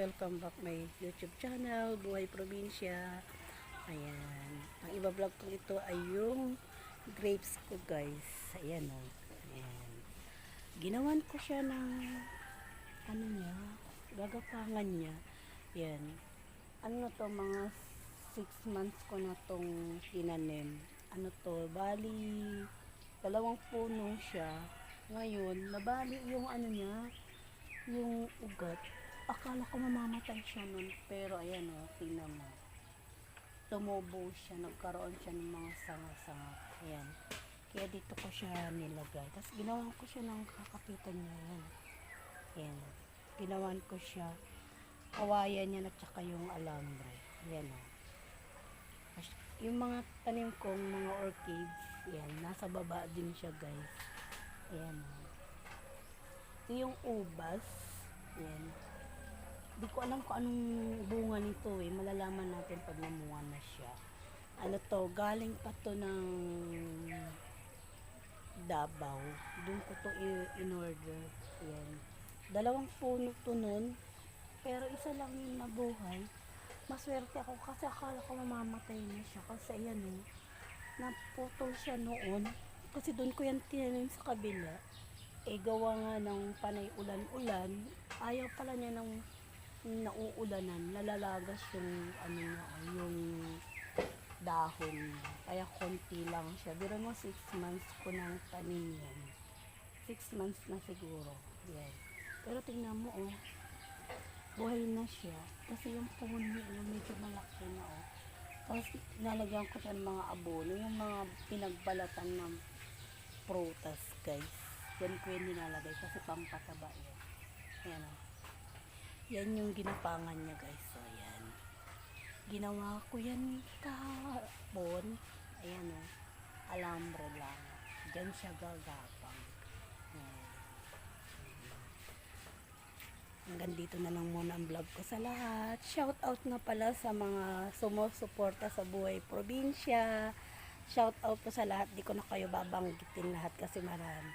Welcome back my YouTube channel, Buhay Probinsya. Ayan. Ang iba-vlog ko ito ay yung grapes ko guys. Ayan o. Ayan. Ginawan ko siya ng ano niya, gagapangan niya. Ayan. Ano to, mga 6 months ko na tong tinanim. Ano to, bali dalawang puno siya. Ngayon, nabali yung ano niya, yung ugat. Akala ko mamamatay siya nun, pero ayan o, tingnan mo. Tumubo siya, nagkaroon siya ng mga sanga-sanga. Ayan. Kaya dito ko siya nilagay. Tapos ginawan ko siya ng kakapitan niya. Ayan. Ayan. Ginawan ko siya. Kawayan niya at saka yung alambre. Ayan o. Tapos, Yung mga tanim kong mga orchids, ayan, nasa baba din siya guys. Ayan o. Ito yung ubas. Ayan. Di ko alam kung anong bunga nito eh. Malalaman natin pag namunga na siya. Ano to, galing pa to ng Davao. Doon ko to in-order. Ayan. Dalawang puno to nun. Pero isa lang yung nabuhay. Maswerte ako kasi akala ko mamamatay na siya. Kasi ayan o, naputol siya noon. Kasi doon ko yan tinanim sa kabila. Eh gawa nga ng panay ulan-ulan, ayaw pala niya ng nauulanan, nalalagas yung ano niya, yung dahon niya. Kaya konti lang siya. Biro mo 6 months ko nang tanim yan. 6 months na siguro. Yan. Pero tingnan mo oh, buhay na siya. Kasi yung puno niya oh, medyo malaki na oh. Tapos nalagyan ko siya ng mga abono, yung mga pinagbalatan ng prutas guys. Yan ko yung nilalagay kasi pampataba yan. Yan oh. Yan yung ginapangan niya guys. So yan. Ginawa ko yan kahapon. Ayan o. Alambre lang. Diyan siya gagapang. Ayan. Hanggang dito na lang muna ang vlog ko sa lahat. Shout out nga pala sa mga sumusuporta sa buhay probinsya. Shout out po sa lahat. Di ko na kayo babanggitin lahat kasi marami.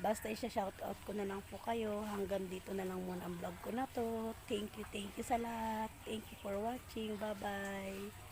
Basta isa-shout out ko na lang po kayo. Hanggang dito na lang muna ang vlog ko na to. Thank you, thank you sa lahat. Thank you for watching. Bye-bye.